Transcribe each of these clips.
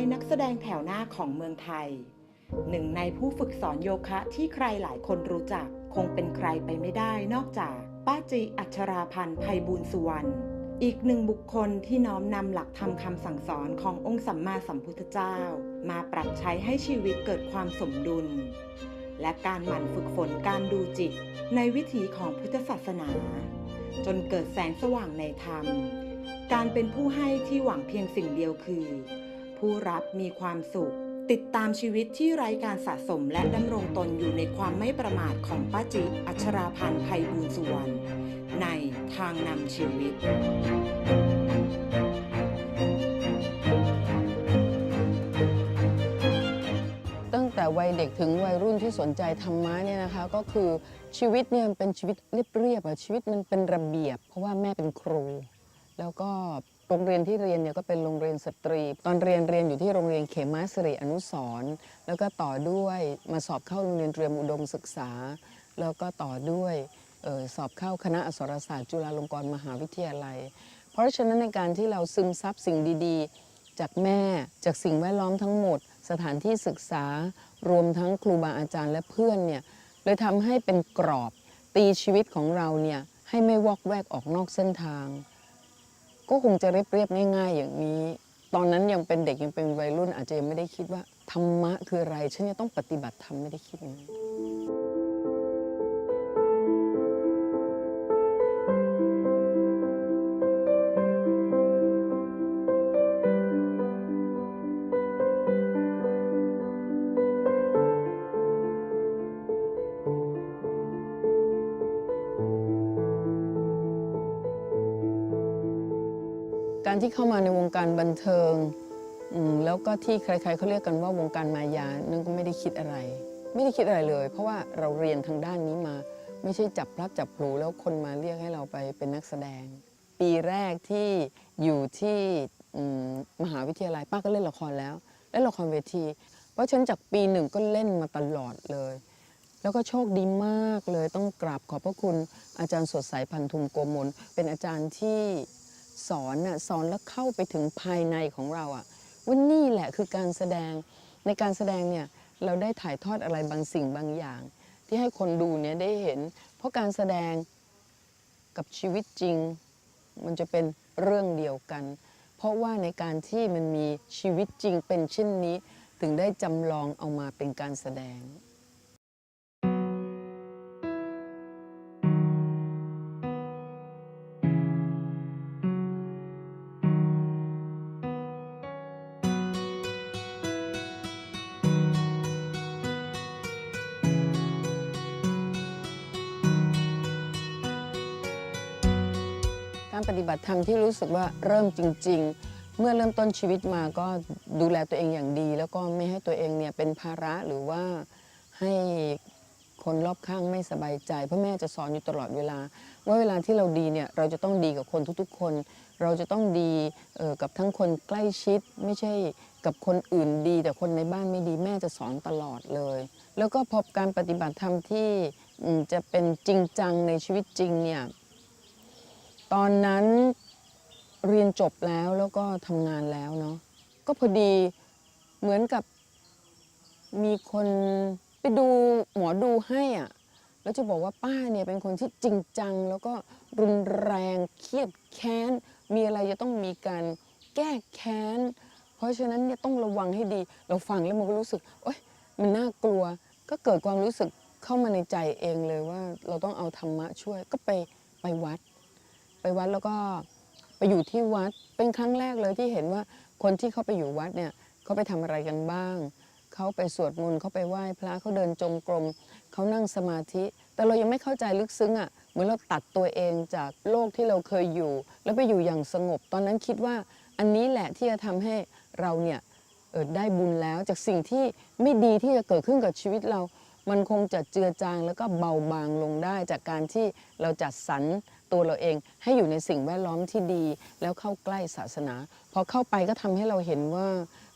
ในนักแสดงแถวหน้าของเมืองไทย หนึ่งในผู้ฝึกสอนโยคะที่ใครหลายคนรู้จัก คงเป็นใครไปไม่ได้นอกจากป้าจีอัชราพันธ์ไพบูลสุวรรณอีกหนึ่งบุคคลที่น้อมนำหลักธรรมคำสั่งสอนขององค์สัมมาสัมพุทธเจ้า มาปรับใช้ให้ชีวิตเกิดความสมดุล และการหมั่นฝึกฝนการดูจิต ในวิถีของพุทธศาสนา จนเกิดแสงสว่างในธรรม การเป็นผู้ให้ที่หวังเพียงสิ่งเดียวคือ ผู้รับมีความสุข ติดตามชีวิตที่ไร้การสะสมและดำรงตนอยู่ในความไม่ประมาทของป้าจิอัชราพันธ์ไพบูลสุวรรณในทางนำชีวิตตั้งแต่วัยเด็กถึงวัยรุ่นที่สนใจธรรมะเนี่ยนะคะก็คือชีวิตเนี่ยเป็นชีวิตเรียบๆอะชีวิตมันเป็นระเบียบ เพราะว่าแม่เป็นครู แล้วก็ โรงเรียนที่เรียนเนี่ยก็เป็นโรงเรียนสตรี ตอนเรียนเรียนอยู่ที่โรงเรียนเขมาสิริอนุสรณ์แล้วก็ต่อด้วยมาสอบเข้าโรงเรียนเตรียมอุดมศึกษา แล้วก็ต่อด้วยออสอบเข้าคณะอักษรศาสตร์จุฬาลงกรณ์มหาวิทยาลัย เพราะฉะนั้นในการที่เราซึมซับสิ่งดีๆ จากแม่จากสิ่งแวดล้อมทั้งหมด สถานที่ศึกษารวมทั้งครูบาอาจารย์และเพื่อนเนี่ยเลยทำให้เป็นกรอบตีชีวิตของเราเนี่ยให้ไม่วอกแวกออกนอกเส้นทาง ก็คงจะเรียบๆง่าย ๆ อย่างนี้ ตอนนั้นยังเป็นเด็กยังเป็นวัยรุ่น อาจจะยังไม่ได้คิดว่าธรรมะคืออะไรฉันจะต้องปฏิบัติธรรมไม่ได้คิดอย่างนี้ การที่เข้ามาในวงการบันเทิงแล้วก็ที่ใครๆเขาเรียกกันว่าวงการมายานั่นก็ไม่ได้คิดอะไร ไม่ได้คิดอะไรเลย เพราะว่าเราเรียนทางด้านนี้มา ไม่ใช่จับพลัดจับผลูแล้วคนมาเรียกให้เราไปเป็นนักแสดง ปีแรกที่อยู่ที่มหาวิทยาลัยป้าก็เล่นละครแล้วเล่นละครเวที เพราะฉันจากปีหนึ่งก็เล่นมาตลอดเลย แล้วก็โชคดีมากเลยต้องกราบขอบพระคุณอาจารย์สดใสพันธุมโกมลเป็นอาจารย์ที่ สอนน่ะสอนแล้วเข้าไปถึงภายในของเราอะว่านี่แหละคือการแสดงในการแสดงเนี่ยเราได้ถ่ายทอดอะไรบางสิ่งบางอย่าง ที่ให้คนดูเนี่ยได้เห็น เพราะการแสดงกับชีวิตจริง มันจะเป็นเรื่องเดียวกัน เพราะว่าในการที่มันมีชีวิตจริงเป็นเช่นนี้ ถึงได้จำลองเอามาเป็นการแสดง บัติธรรมที่รู้สึกว่าเริ่มจริง ๆ เมื่อเริ่มต้นชีวิตมาก็ดูแลตัวเองอย่างดี แล้วก็ไม่ให้ตัวเองเนี่ยเป็นภาระหรือว่าให้คนรอบข้างไม่สบายใจเพราะแม่จะสอนอยู่ตลอดเวลา ว่าเวลาที่เราดีเนี่ยเราจะต้องดีกับคนทุกๆคน เราจะต้องดีกับทั้งคนใกล้ชิด ไม่ใช่กับคนอื่นดี แต่คนในบ้านไม่ดีแม่จะสอนตลอดเลย แล้วก็พบการปฏิบัติธรรมที่จะเป็นจริงจังในชีวิตจริงเนี่ย ตอนนั้นเรียนจบแล้วแล้วก็ทำงานแล้วเนาะก็พอดีเหมือนกับมีคนไปดูหมอดูให้อะแล้วจะบอกว่าป้าเนี่ยเป็นคนที่จริงจัง แล้วก็รุนแรงเครียดแค้น มีอะไรจะต้องมีการแก้แค้น เพราะฉะนั้นเนี่ยต้องระวังให้ดี เราฟังแล้วมันก็รู้สึกโอ๊ยมันน่ากลัว ก็เกิดความรู้สึกเข้ามาในใจเองเลยว่าเราต้องเอาธรรมะช่วยก็ไปไปวัด ไปวัดแล้วก็ไปอยู่ที่วัดเป็นครั้งแรกเลยที่เห็นว่าคนที่เขาไปอยู่วัดเนี่ยเขาไปทำอะไรกันบ้าง เขาไปสวดมนต์เขาไปไหว้พระเขาเดินจงกรมเขานั่งสมาธิ แต่เรายังไม่เข้าใจลึกซึ้งอะ่ะเหมือนเราตัดตัวเองจากโลกที่เราเคยอยู่ แล้วไปอยู่อย่างสงบ ตอนนั้นคิดว่าอันนี้แหละที่จะทำให้เราเนี่ยเออได้บุญแล้วจากสิ่งที่ไม่ดีที่จะเกิดขึ้นกับชีวิตเรา มันคงจะเจือจางแล้วก็เบาบางลงได้จากการที่เราจัดสรร ตัวเราเองให้อยู่ในสิ่งแวดล้อมที่ดี แล้วเข้าใกล้ศาสนาพอเข้าไปก็ทำให้เราเห็นว่า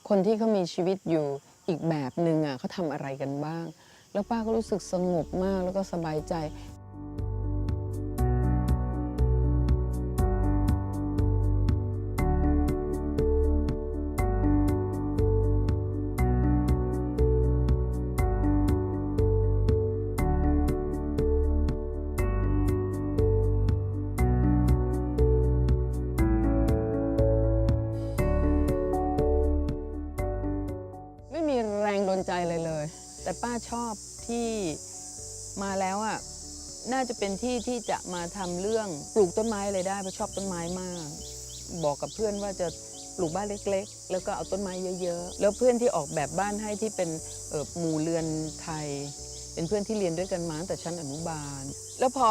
คนที่เขามีชีวิตอยู่อีกแบบหนึ่งอะเขาทำอะไรกันบ้าง แล้วป้าก็รู้สึกสงบมากแล้วก็สบายใจ ชอบที่มาแล้วอะน่าจะเป็นที่ที่จะมาทำเรื่องปลูกต้นไม้อะไรได้เพราะชอบต้นไม้มาก บอกกับเพื่อนว่าจะปลูกบ้านเล็ก ๆ แล้วก็เอาต้นไม้เยอะ ๆ แล้วเพื่อนที่ออกแบบบ้านให้ที่เป็นหมู่เรือนไทย เป็นเพื่อนที่เรียนด้วยกันมาตั้งแต่ชั้นอนุบาล แล้วพอ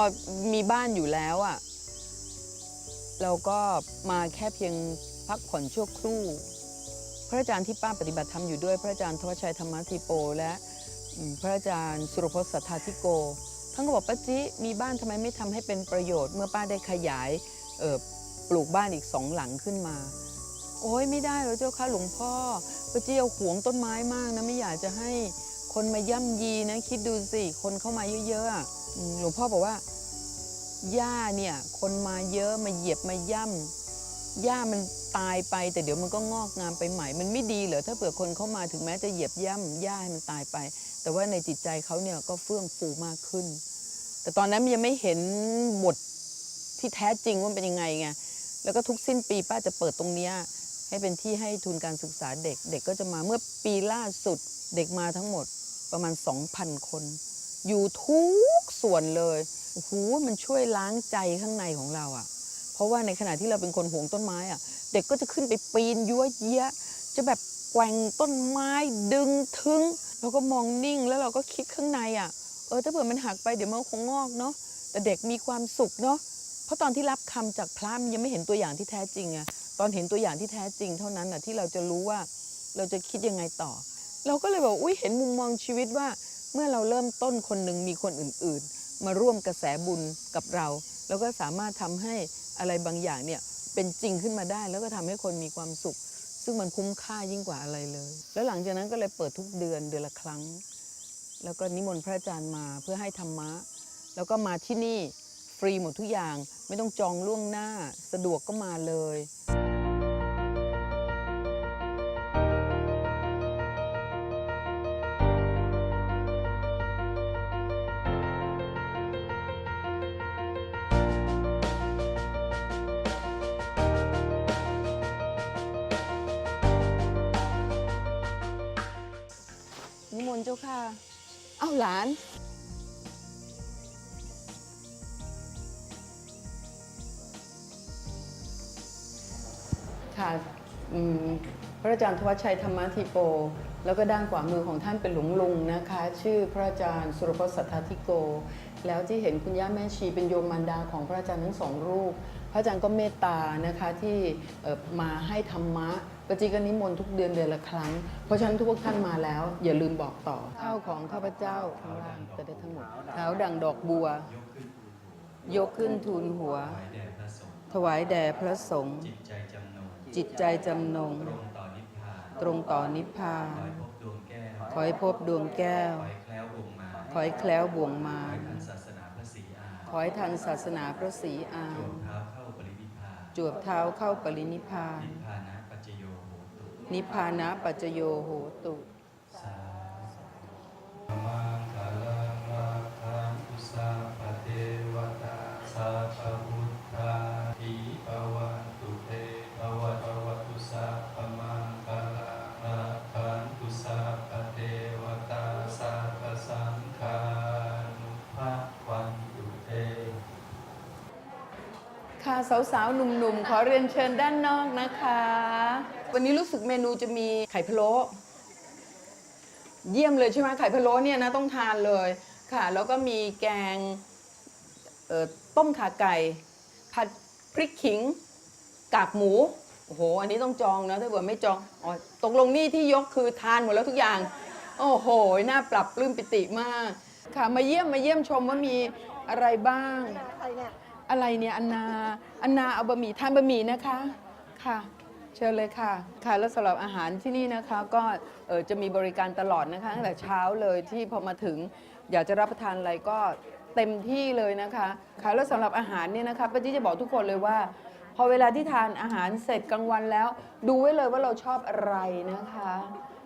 มีบ้านอยู่แล้วอะเราก็มาแค่เพียงพักผ่อนชั่วครู่ พระอาจารย์ที่ป้าปฏิบัติธรรมอยู่ด้วยพระอาจารย์ทวชชัยธรรมธิโปและ พระอาจารย์สุรพจน์สัทธาธิโก ท่านก็บอกป้าจิมีบ้านทำไมไม่ทำให้เป็นประโยชน์ เมื่อป้าได้ขยายปลูกบ้านอีกสองหลังขึ้นมา โอ้ยไม่ได้แล้วเจ้าค่ะหลวงพ่อป้าจิเอาหวงต้นไม้มากนะไม่อยากจะให้คนมาย่ำยีนะคิดดูสิคนเข้ามาเยอะๆหลวงพ่อบอกว่าหญ้าเนี่ยคนมาเยอะมาเหยียบมาย่ำหญ้ามัน ตายไปแต่เดี๋ยวมันก็งอกงามไปใหม่ มันไม่ดีเหรอถ้าเผื่อคนเข้ามาถึงแม้จะเหยียบย่ำหญ้าให้มันตายไป แต่ว่าในจิตใจเขาเนี่ยก็เฟื่องฟูมากขึ้น แต่ตอนนั้นยังไม่เห็นบทที่แท้จริงว่าเป็นยังไงไงแล้วก็ทุกสิ้นปีป้าจะเปิดตรงเนี้ยให้เป็นที่ให้ทุนการศึกษาเด็ก เด็กก็จะมาเมื่อปีล่าสุดเด็กมาทั้งหมดประมาณ 2,000 คน อยู่ทุกส่วนเลยโอ้โหมันช่วยล้างใจข้างในของเราอะ ราะว่าในขณะที่เราเป็นคนห่วงต้นไม้อะเด็กก็จะขึ้นไปปีนยั่วเยี้ยจะแบบแกว่งต้นไม้ดึงทึงเราก็มองนิ่งแล้วเราก็คิดข้างในอะเออถ้าเผื่อมันหักไปเดี๋ยวมันคงงอกเนาะแต่เด็กมีความสุขเนาะเพราะตอนที่รับคำจากพระมันยังไม่เห็นตัวอย่างที่แท้จริงอะตอนเห็นตัวอย่างที่แท้จริงเท่านั้นอะที่เราจะรู้ว่าเราจะคิดยังไงต่อ เราก็เลยบอกอุ้ยเห็นมุมมองชีวิตว่า เมื่อเราเริ่มต้นคนหนึ่งมีคนอื่น ๆ มาร่วมกระแสบุญกับเรา แล้วก็สามารถทำให้ อะไรบางอย่างเนี่ยเป็นจริงขึ้นมาได้ แล้วก็ทำให้คนมีความสุข ซึ่งมันคุ้มค่ายิ่งกว่าอะไรเลย แล้วหลังจากนั้นก็เลยเปิดทุกเดือนเดือนละครั้ง แล้วก็นิมนต์พระอาจารย์มาเพื่อให้ธรรมะ แล้วก็มาที่นี่ฟรีหมดทุกอย่าง ไม่ต้องจองล่วงหน้า สะดวกก็มาเลย ค่ะอืมพระอาจารย์ทวัชชัยธรรมธิโปแล้วก็ด้านขวามือของท่านเป็นหลวงลุงนะคะ ชื่อพระอาจารย์สุรพสัทธาธิโก แล้วที่เห็นคุณย่าแม่ชีเป็นโยมมารดาของพระอาจารย์ทั้งสองรูป พระอาจารย์ก็เมตตานะคะที่มาให้ธรรมะปฏิกนิมนต์ทุกเดือนเดือนละครั้ง เพราะฉะนั้นทุกท่านมาแล้ว อย่าลืมบอกต่อข้าวของข้าพเจ้าข้างล่างจะได้ทั้งหมดเท้าดังดอกบัว ยกขึ้นทูลหัว ถวายแด่พระสงฆ์ จิตใจจำนงจิตใจจำนงตรงต่อนิพพานตรงต่อนิพพาน ขอให้พบดวงแก้ว ขอให้พบดวงแก้วขอให้แคล้ววงมาขอให้แคล้วบ่วงมาขอให้ทันศาสนาพระศรีอาขอให้ทันศาสนาพระศรีอานจวบเท้าเข้าปรินิพพานจวบเท้าเข้าปรินิพพาน นิพพานะปัจจโยโหตุ สาวๆ หนุ่มๆ ขอเรียนเชิญด้านนอกนะคะ วันนี้รู้สึกเมนูจะมีไข่พะโล้เยี่ยมเลยใช่ไหมไข่พะโล้เนี่ยนะต้องทานเลยค่ะ แล้วก็มีแกงต้มขาไก่ ผัดพริกขิง กากหมูโอ้โห อันนี้ต้องจองนะถ้าเกิดไม่จองอ๋อตกลงนี่ที่ยกคือทานหมดแล้วทุกอย่าง โอ้โหน่าปรับปลื้มปิติมาก ค่ะมาเยี่ยมมาเยี่ยมชมว่ามีอะไรบ้าง อะไรเนี่ยอันนาอันนาเอาบะหมี่ทานบะหมี่นะคะค่ะ เชิญเลยค่ะ ค่ะแล้วสำหรับอาหารที่นี่นะคะ ก็เออจะมีบริการตลอดนะคะตั้งแต่เช้าเลยที่พอมาถึง อยากจะรับประทานอะไรก็เต็มที่เลยนะคะค่ะแล้วสำหรับอาหารเนี่ยนะคะป้าจี้จะบอกทุกคนเลยว่า พอเวลาที่ทานอาหารเสร็จกลางวันแล้ว ดูไว้เลยว่าเราชอบอะไรนะคะ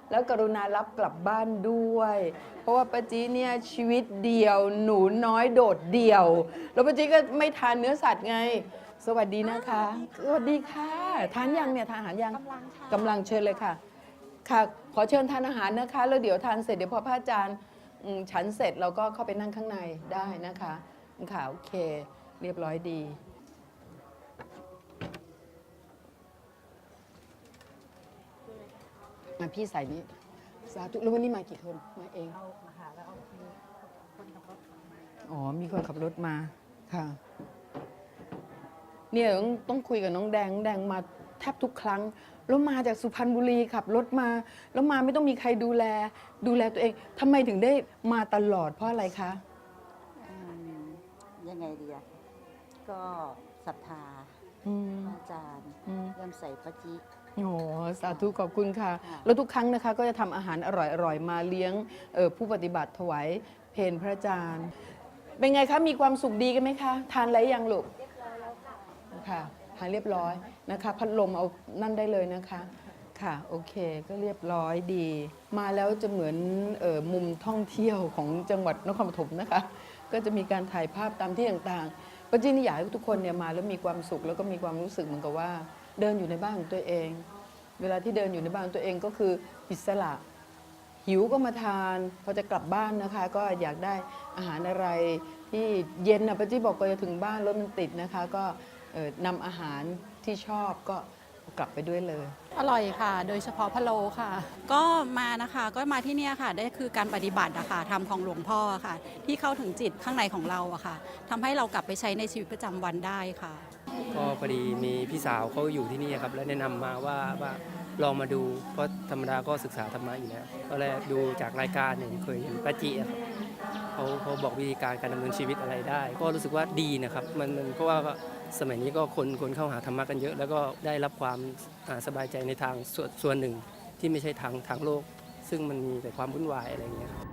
แล้วกรุณารับกลับบ้านด้วย เพราะว่าป้าจีเนี่ยชีวิตเดียวหนูน้อยโดดเดี่ยว แล้วป้าจีก็ไม่ทานเนื้อสัตว์ไง สวัสดีนะคะ สวัสดีค่ะ ทานยังเนี่ยทานอาหารยังกำลังค่ะกำลังเชิญเลยค่ะ ค่ะ ขอเชิญทานอาหารนะคะ แล้วเดี๋ยวทานเสร็จเดี๋ยวพอพระอาจารย์อืมฉันเสร็จเราก็เข้าไปนั่งข้างในได้นะคะ ค่ะโอเค เรียบร้อยดี มาพี่ใส่นี้สาธุแล้ววันนี้มากี่คนมาเองอ๋อ มีคนขับรถมา ค่ะ เนี่ยต้องต้องคุยกับน้องแดงน้องแดงมาแทบทุกครั้ง แล้วมาจากสุพรรณบุรีขับรถมา แล้วมาไม่ต้องมีใครดูแล ดูแลตัวเองทำไมถึงได้มาตลอดเพราะอะไรคะ อืมยังไงดีอะก็ศรัทธาอืมพระอาจารย์อืม เริ่มใส่ปะจิ โอ้สาธุขอบคุณค่ะค่ะ แล้วทุกครั้งนะคะก็จะทำอาหารอร่อยๆ มาเลี้ยงเอ่อผู้ปฏิบัติถวายเพนพระอาจารย์ เป็นไงคะมีความสุขดีกันไหมคะ ทานอะไรยังลูกค่ะทานเรียบร้อยนะคะ พัดลมเอานั่นได้เลยนะคะ ค่ะโอเคก็เรียบร้อยดี มาแล้วจะเหมือนเออมุมท่องเที่ยวของจังหวัดนครปฐมนะคะ ก็จะมีการถ่ายภาพตามที่ต่างๆปัจจุบันอยากให้ทุกคนเนี่ยมาแล้วมีความสุขแล้วก็มีความรู้สึกเหมือนกับว่า เดินอยู่ในบ้านของตัวเอง เวลาที่เดินอยู่ในบ้านของตัวเองก็คืออิสระหิวก็มาทานพอจะกลับบ้านนะคะ ก็อยากได้อาหารอะไรที่เย็นนะป้าจี้บอกก็จะถึงบ้านรถมันติดนะคะ ก็เอ่อนำอาหารที่ชอบก็กลับไปด้วยเลย อร่อยค่ะ โดยเฉพาะพะโลค่ะ ก็มานะคะก็มาที่นี่ค่ะ ได้คือการปฏิบัติอะค่ะทำของหลวงพ่อค่ะ ที่เข้าถึงจิตข้างในของเราอะค่ะทำให้เรากลับไปใช้ในชีวิตประจำวันได้ค่ะ ก็พอดีมีพี่สาวเขาอยู่ที่นี่ครับ แล้วแนะนำมาว่าว่าลองมาดู เพราะธรรมดาก็ศึกษาธรรมะอยู่แล้วก็เลยดูจากรายการหนึ่งเคยเห็นป้าจีครับเขาเขาบอกวิธีการการดำเนินชีวิตอะไรได้ ก็รู้สึกว่าดีนะครับ มันมันเพราะว่าสมัยนี้ก็คนคนเข้าหาธรรมะกันเยอะ แล้วก็ได้รับความอ่าสบายใจในทางส่วนส่วนหนึ่งที่ไม่ใช่ทางทางโลก ซึ่งมันมีแต่ความวุ่นวายอะไรอย่างเงี้ยครับ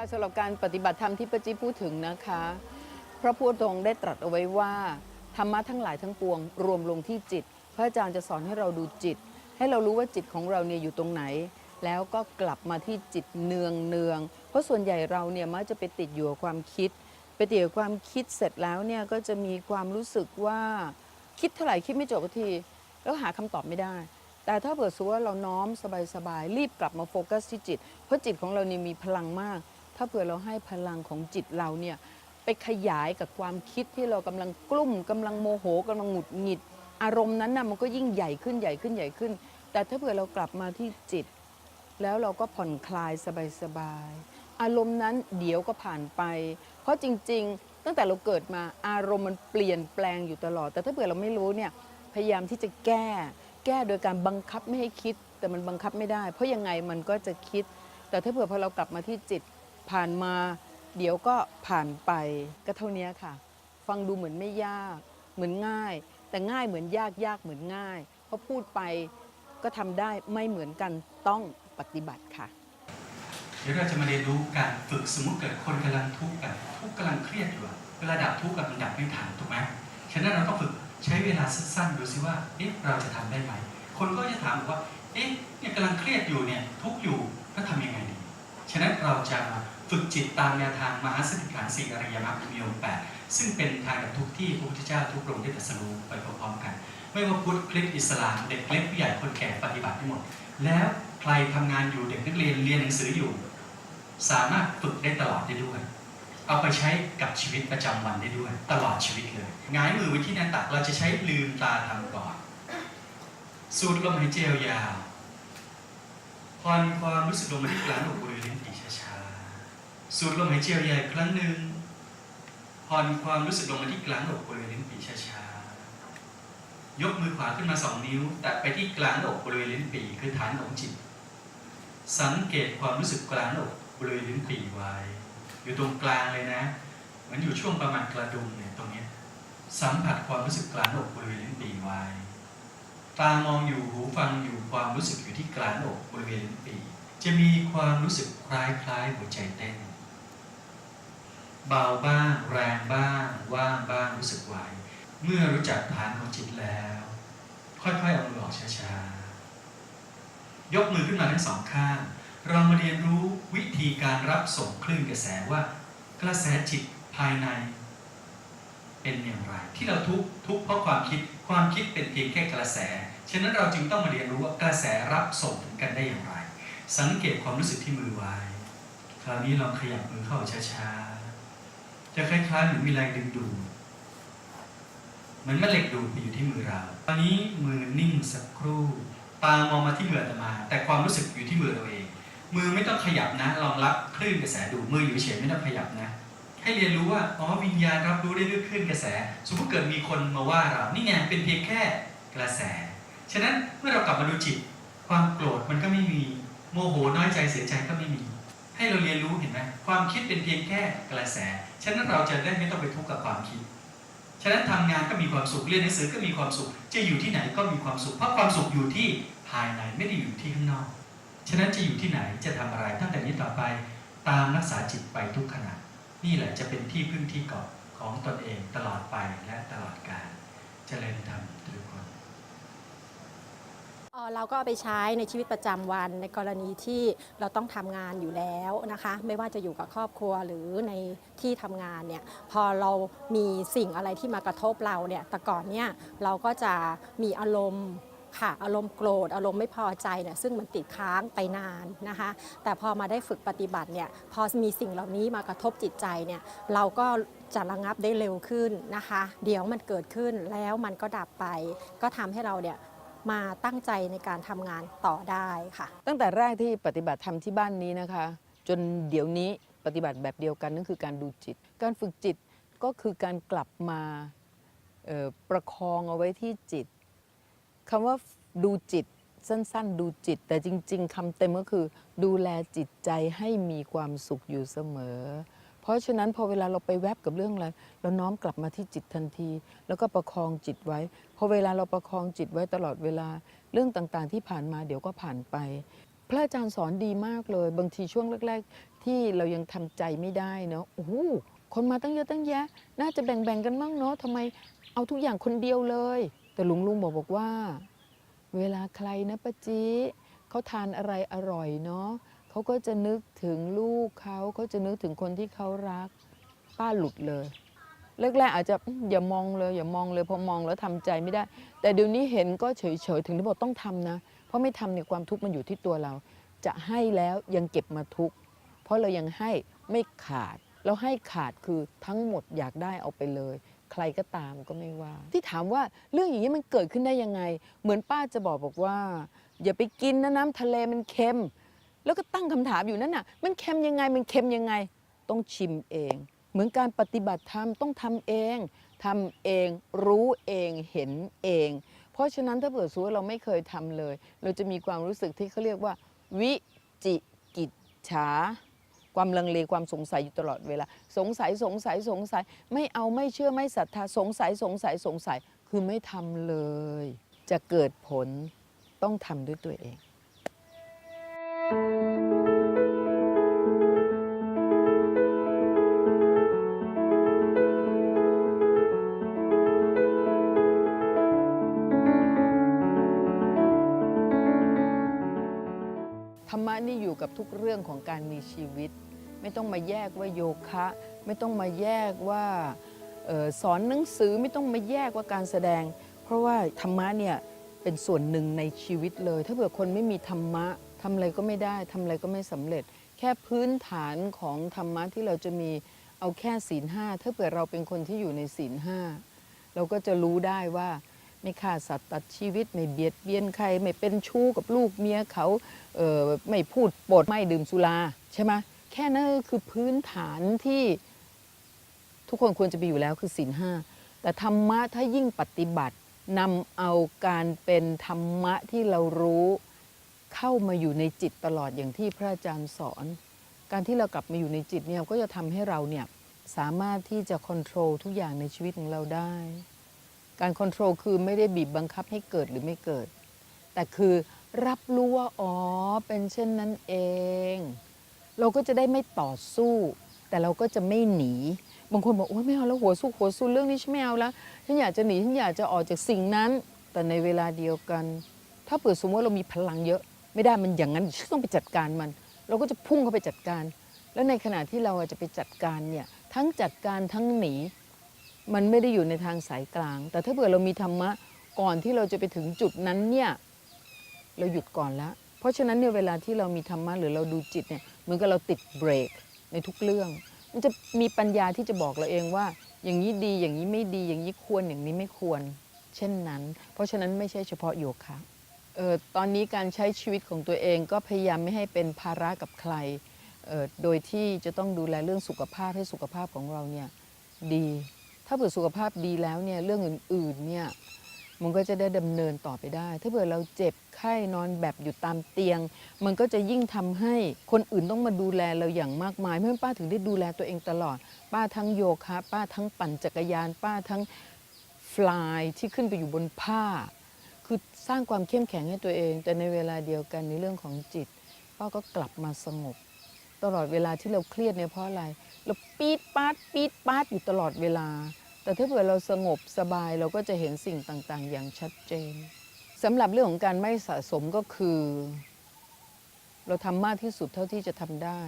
ค่ะสำหรับการปฏิบัติธรรมที่ปาจิพูดถึงนะคะ พระพุทธองค์ได้ตรัสเอาไว้ว่า ธรรมะทั้งหลายทั้งปวง รวมลงที่จิต พระอาจารย์จะสอนให้เราดูจิต ให้เรารู้ว่าจิตของเราเนี่ยอยู่ตรงไหน แล้วก็กลับมาที่จิตเนืองเนืองเพราะส่วนใหญ่เราเนี่ยมักจะไปติดอยู่กับความคิด ไปติดกับความคิดเสร็จแล้วเนี่ยก็จะมีความรู้สึกว่าคิดเท่าไหร่คิดไม่จบทีแล้วหาคำตอบไม่ได้แต่ถ้าเผื่อสมมติว่าเราน้อมสบายๆรีบกลับมาโฟกัสที่จิต เพราะจิตของเราเนี่ยมีพลังมาก ถ้าเผื่อเราให้พลังของจิตเราเนี่ยไปขยายกับความคิดที่เรากำลังกลุ้มกำลังโมโหกำลังหงุดหงิด อารมณ์นั้นน่ะมันก็ยิ่งใหญ่ขึ้นใหญ่ขึ้นใหญ่ขึ้น แต่ถ้าเผื่อเรากลับมาที่จิต แล้วเราก็ผ่อนคลายสบายๆอารมณ์นั้นเดี๋ยวก็ผ่านไป เพราะจริง ๆ ตั้งแต่เราเกิดมาอารมณ์มันเปลี่ยนแปลงอยู่ตลอด แต่ถ้าเผื่อเราไม่รู้เนี่ยพยายามที่จะแก้ แก้โดยการบังคับไม่ให้คิด แต่มันบังคับไม่ได้ เพราะยังไงมันก็จะคิด แต่ถ้าเผื่อพอเรากลับมาที่จิต ผ่านมา เดี๋ยวก็ผ่านไปก็เท่านี้ค่ะ ฟังดูเหมือนไม่ยาก เหมือนง่าย แต่ง่ายเหมือนยากยากเหมือนง่ายเพราะพูดไปก็ทำได้ไม่เหมือนกันต้องปฏิบัติค่ะ เดี๋ยวเราจะมาเรียนรู้การฝึกสมมติเกิดคนกำลังทุกข์กันทุกข์กำลังเครียดอยู่เวลาดับทุกข์กับมันดับไม่ทันถูกไหมฉะนั้นเราต้องฝึกใช้เวลาสั้นๆดูซิว่าเอ๊ะเราจะทำได้ไหมคนก็จะถามว่า เอ๊ะเนี่ยกำลังเครียดอยู่เนี่ยทุกข์อยู่แล้วทำยังไง ฉะนั้นเราจะมาฝึกจิตตามแนวทางมหาสติปัฏฐานสี่อริยมรรคมีองค์แปดซึ่งเป็นทางดับทุกที่พระพุทธเจ้าทุกพระองค์ได้ตรัสรู้ไปพร้อมๆกัน ไม่ว่าพุทธคริสต์อิสลามเด็กเล็กผู้ใหญ่คนแก่ปฏิบัติได้หมด แล้วใครทำงานอยู่เด็กนักเรียนเรียนหนังสืออยู่ สามารถฝึกได้ตลอดได้ด้วย เอาไปใช้กับชีวิตประจำวันได้ด้วย ตลอดชีวิตเลยงายมือไว้ที่หน้าตักเราจะใช้ลืมตาทำก่อนสูดลมหายใจยาว ผ่อนความรู้สึกลงมาที่กลางอกบริเวณลิ้นปีช้าๆ สูดลมหายใจยาวๆครั้งหนึ่งผ่อนความรู้สึกลงมาที่กลางอกบริเวณลิ้นปีช้าๆ ยกมือขวาขึ้นมาสองนิ้ว แตะไปที่กลางอกบริเวณลิ้นปีคือฐานของจิต สังเกตความรู้สึกกลางอกบริเวณลิ้นปี่ไว้ อยู่ตรงกลางเลยนะเหมือนอยู่ช่วงประมาณกระดุมเนี่ยตรงนี้สัมผัสความรู้สึกกลางอกบริเวณลิ้นปี่ไว้ ตามองอยู่หูฟังอยู่ความรู้สึกอยู่ที่กลางอกบริเวณปีจะมีความรู้สึกคล้ายคล้ายๆหัวใจเต้นเบาบ้าง แรงบ้าง ว่างบ้างรู้สึกไหวเมื่อรู้จักฐานของจิตแล้ว ค่อยๆเอามือออกช้าๆยกมือขึ้นมาทั้งสองข้าง เรามาเรียนรู้วิธีการรับส่งคลื่นกระแสว่า กระแสจิตภายใน เป็นอย่างไร ที่เราทุกทุกเพราะความคิดความคิดเป็นเพียงแค่กระแส ฉะนั้นเราจึงต้องมาเรียนรู้ว่ากระแสรับส่งถึงกันได้อย่างไร สังเกตความรู้สึกที่มือไว้คราวนี้ลองขยับมือเข้าช้าๆจะคล้ายๆเหมือนมีแรงดึงดูดเหมือนแม่เหล็กดูดไปอยู่ที่มือเรา ตอนนี้มือนิ่งสักครู่ ตามองมาที่มืออาตมา แต่ความรู้สึกอยู่ที่มือเราเอง มือไม่ต้องขยับนะลองรับคลื่นกระแสดูมืออยู่เฉยไม่ต้องขยับนะ ให้เรียนรู้ว่าอ๋อวิญญาณรับรู้ได้ด้วยคลื่นกระแส สมมติเกิดมีคนมาว่าเรา นี่ไงเป็นเพียงแค่กระแส ฉะนั้นเมื่อเรากลับมาดูจิต ความโกรธมันก็ไม่มี โมโหน้อยใจเสียใจก็ไม่มี ให้เราเรียนรู้เห็นไหมความคิดเป็นเพียงแค่กระแส ฉะนั้นเราจะได้ไม่ต้องไปทุกข์กับความคิด ฉะนั้นทำงานก็มีความสุขเรียนหนังสือก็มีความสุข จะอยู่ที่ไหนก็มีความสุข เพราะความสุขอยู่ที่ภายในไม่ได้อยู่ที่ข้างนอก ฉะนั้นจะอยู่ที่ไหนจะทำอะไรตั้งแต่นี้ต่อไป ตามรักษาจิตไปทุกขณะ นี่แหละจะเป็นที่พึ่งที่เกาะของตนเองตลอดไปและตลอดกาลเจริญธรรมทุกคนเอ่อเราก็เอาไปใช้ในชีวิตประจำวันในกรณีที่เราต้องทำงานอยู่แล้วนะคะ ไม่ว่าจะอยู่กับครอบครัวหรือในที่ทำงานเนี่ยพอเรามีสิ่งอะไรที่มากระทบเราเนี่ยแต่ก่อนเนี่ยเราก็จะมีอารมณ์ ค่ะอารมณ์โกรธอารมณ์ไม่พอใจเนี่ยซึ่งมันติดค้างไปนานนะคะ แต่พอมาได้ฝึกปฏิบัติเนี่ยพอมีสิ่งเหล่านี้มากระทบจิตใจเนี่ยเราก็จะระงับได้เร็วขึ้นนะคะ เดี๋ยวมันเกิดขึ้นแล้วมันก็ดับไป ก็ทำให้เราเนี่ยมาตั้งใจในการทำงานต่อได้ค่ะ ตั้งแต่แรกที่ปฏิบัติธรรมที่บ้านนี้นะคะ จนเดี๋ยวนี้ปฏิบัติแบบเดียวกันนั่นคือการดูจิต การฝึกจิตก็คือการกลับมาประคองเอาไว้ที่จิต คำว่าดูจิตสั้นๆ ดูจิต แต่จริง ๆคำเต็มก็คือ ดูแลจิตใจให้มีความสุขอยู่เสมอ เพราะฉะนั้นพอเวลาเราไปแวบกับเรื่องอะไรเราน้อมกลับมาที่จิตทันที แล้วก็ประคองจิตไว้พอเวลาเราประคองจิตไว้ตลอดเวลาเรื่องต่างๆ ที่ผ่านมาเดี๋ยวก็ผ่านไป พระอาจารย์สอนดีมากเลย บางทีช่วงแรก ๆ ที่เรายังทำใจไม่ได้เนาะโอ้โหคนมาตั้งเยอะตั้งแยะ น่าจะแบ่งๆกันบ้างเนาะทำไมเอาทุกอย่างคนเดียวเลย แต่ลุงลุงบอกบอกว่า เวลาใครนะป้าจีเขาทานอะไรอร่อยเนาะเขาก็จะนึกถึงลูกเขาเขาจะนึกถึงคนที่เขารัก ป้าหลุดเลยแรกๆอาจจะอย่ามองเลย อย่ามองเลยพอมองแล้วทำใจไม่ได้ แต่เดี๋ยวนี้เห็นก็เฉยๆถึงได้บอกต้องทำนะ เพราะไม่ทำเนี่ยความทุกข์มันอยู่ที่ตัวเรา จะให้แล้วยังเก็บมาทุกข์เพราะเรายังให้ไม่ขาด เราให้ขาดคือทั้งหมดอยากได้เอาไปเลย ใครก็ตามก็ไม่ว่า ที่ถามว่าเรื่องอย่างนี้มันเกิดขึ้นได้ยังไง เหมือนป้าจะบอกบอกว่า อย่าไปกินนะน้ำทะเลมันเค็ม แล้วก็ตั้งคำถามอยู่นั่นน่ะ มันเค็มยังไงมันเค็มยังไง ต้องชิมเอง เหมือนการปฏิบัติธรรมต้องทำเองทำเองรู้เองเห็นเอง เพราะฉะนั้นถ้าเผื่อสมมติว่าเราไม่เคยทำเลย เราจะมีความรู้สึกที่เขาเรียกว่า วิจิกิจฉา ความลังเลความสงสัยอยู่ตลอดเวลา สงสัยสงสัยสงสัย ไม่เอาไม่เชื่อไม่ศรัทธาสงสัยสงสัยสงสัยคือไม่ทำเลย จะเกิดผลต้องทำด้วยตัวเอง กับทุกเรื่องของการมีชีวิต ไม่ต้องมาแยกว่าโยคะ ไม่ต้องมาแยกว่าออสอนหนังสือไม่ต้องมาแยกว่าการแสดง เพราะว่าธรรมะเนี่ยเป็นส่วนหนึ่งในชีวิตเลย ถ้าเผื่อคนไม่มีธรรมะทำอะไรก็ไม่ได้ทำอะไรก็ไม่สำเร็จ แค่พื้นฐานของธรรมะที่เราจะมีเอาแค่ศีลห้าถ้าเผื่อเราเป็นคนที่อยู่ในศีลห้าเราก็จะรู้ได้ว่า ไม่ฆ่าสัตว์ตัดชีวิต ไม่เบียดเบียนใคร ไม่เป็นชู้กับลูกเมียเขาเออไม่พูดปดไม่ดื่มสุราใช่ไหมแค่นั้นก็คือพื้นฐานที่ทุกคนควรจะมีอยู่แล้วคือศีลห้าแต่ธรรมะถ้ายิ่งปฏิบัตินำเอาการเป็นธรรมะที่เรารู้เข้ามาอยู่ในจิตตลอดอย่างที่พระอาจารย์สอน การที่เรากลับมาอยู่ในจิตเนี่ยก็จะทำให้เราเนี่ยสามารถที่จะควบคุมทุกอย่างในชีวิตของเราได้ การควบคุมคือไม่ได้บีบบังคับให้เกิดหรือไม่เกิด แต่คือรับรู้ว่าอ๋อเป็นเช่นนั้นเอง เราก็จะได้ไม่ต่อสู้ แต่เราก็จะไม่หนี บางคนบอกโอ้ยไม่เอาแล้วหัวสู้หัวสู้เรื่องนี้ฉันไม่เอาแล้วฉันอยากจะหนีฉันอยากจะออกจากสิ่งนั้น แต่ในเวลาเดียวกัน ถ้าเปิดสมมติว่าเรามีพลังเยอะ ไม่ได้มันอย่างนั้นฉันต้องไปจัดการมัน เราก็จะพุ่งเข้าไปจัดการ แล้วในขณะที่เราจะไปจัดการเนี่ยทั้งจัดการทั้งหนี มันไม่ได้อยู่ในทางสายกลาง แต่ถ้าเผื่อเรามีธรรมะก่อนที่เราจะไปถึงจุดนั้นเนี่ยเราหยุดก่อนแล้วเพราะฉะนั้นเนี่ยเวลาที่เรามีธรรมะหรือเราดูจิตเนี่ยเหมือนกับเราติดเบรกในทุกเรื่อง มันจะมีปัญญาที่จะบอกเราเองว่า อย่างนี้ดีอย่างนี้ไม่ดีอย่างนี้ควรอย่างนี้ไม่ควร เช่นนั้น เพราะฉะนั้นไม่ใช่เฉพาะโยคะเออตอนนี้การใช้ชีวิตของตัวเองก็พยายามไม่ให้เป็นภาระกับใครเออโดยที่จะต้องดูแลเรื่องสุขภาพให้สุขภาพของเราเนี่ยดี ถ้าเผื่อสุขภาพดีแล้วเนี่ยเรื่องอื่นๆเนี่ยมันก็จะได้ดำเนินต่อไปได้ ถ้าเผื่อเราเจ็บไข้นอนแบบอยู่ตามเตียง มันก็จะยิ่งทำให้คนอื่นต้องมาดูแลเราอย่างมากมาย เพราะฉะนั้นป้าถึงได้ดูแลตัวเองตลอด ป้าทั้งโยคะป้าทั้งปั่นจักรยาน ป้าทั้งฟลายที่ขึ้นไปอยู่บนผ้า คือสร้างความเข้มแข็งให้ตัวเอง แต่ในเวลาเดียวกันในเรื่องของจิต ป้าก็กลับมาสงบ ตลอดเวลาที่เราเครียดเนี่ยเพราะอะไร เราปี๊ดปาดปี๊ดปาดอยู่ตลอดเวลา แต่ถ้าเผื่อเราสงบสบายเราก็จะเห็นสิ่งต่างๆ อย่างชัดเจนสำหรับเรื่องของการไม่สะสมก็คือ เราทำมากที่สุดเท่าที่จะทำได้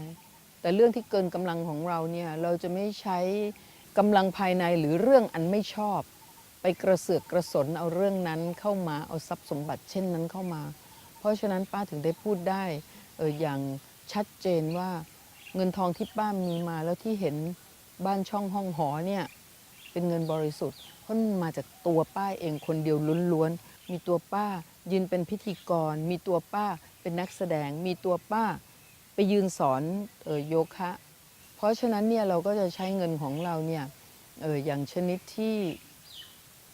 แต่เรื่องที่เกินกำลังของเราเนี่ยเราจะไม่ใช้กำลังภายในหรือเรื่องอันไม่ชอบ ไปกระเสือกกระสนเอาเรื่องนั้นเข้ามาเอาทรัพย์สมบัติเช่นนั้นเข้ามา เพราะฉะนั้นป้าถึงได้พูดได้เอออย่างชัดเจนว่า เงินทองที่ป้ามีมาแล้วที่เห็นบ้านช่องห้องหอเนี่ยเป็นเงินบริสุทธิ์เพราะมันมาจากตัวป้าเองคนเดียวล้วนๆมีตัวป้ายืนเป็นพิธีกร มีตัวป้าเป็นนักแสดง มีตัวป้าไปยืนสอนออโยคะ เพราะฉะนั้นเนี่ยเราก็จะใช้เงินของเราเนี่ยอออย่างชนิดที่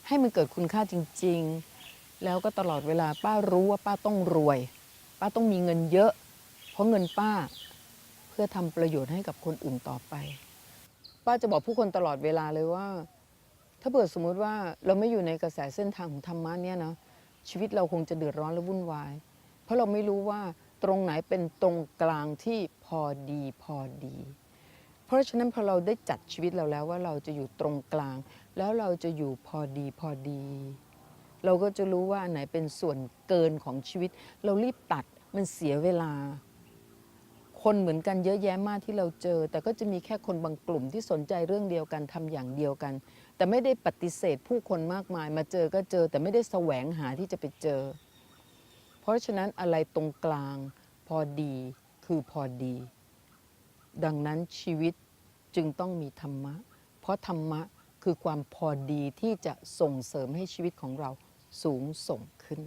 ให้มันเกิดคุณค่าจริง ๆ แล้วก็ตลอดเวลาป้ารู้ว่าป้าต้องรวย ป้าต้องมีเงินเยอะ เพราะเงินป้า พื่อทำประโยชน์ให้กับคนอื่นต่อไป ป้าจะบอกผู้คนตลอดเวลาเลยว่า ถ้าเปิดสมมุติว่าเราไม่อยู่ในกระแสเส้นทางของธรรมะเนี่ยนะชีวิตเราคงจะเดือดร้อนและวุ่นวาย เพราะเราไม่รู้ว่าตรงไหนเป็นตรงกลางที่พอดีพอดี เพราะฉะนั้นพอเราได้จัดชีวิตเราแล้วว่าเราจะอยู่ตรงกลาง แล้วเราจะอยู่พอดีพอดี เราก็จะรู้ว่าอันไหนเป็นส่วนเกินของชีวิต เรารีบตัดมันเสียเวลา คนเหมือนกันเยอะแยะมากที่เราเจอ แต่ก็จะมีแค่คนบางกลุ่มที่สนใจเรื่องเดียวกันทำอย่างเดียวกัน แต่ไม่ได้ปฏิเสธผู้คนมากมาย มาเจอก็เจอแต่ไม่ได้แสวงหาที่จะไปเจอ เพราะฉะนั้นอะไรตรงกลางพอดีคือพอดี ดังนั้นชีวิตจึงต้องมีธรรมะ เพราะธรรมะคือความพอดีที่จะส่งเสริมให้ชีวิตของเราสูงส่งขึ้น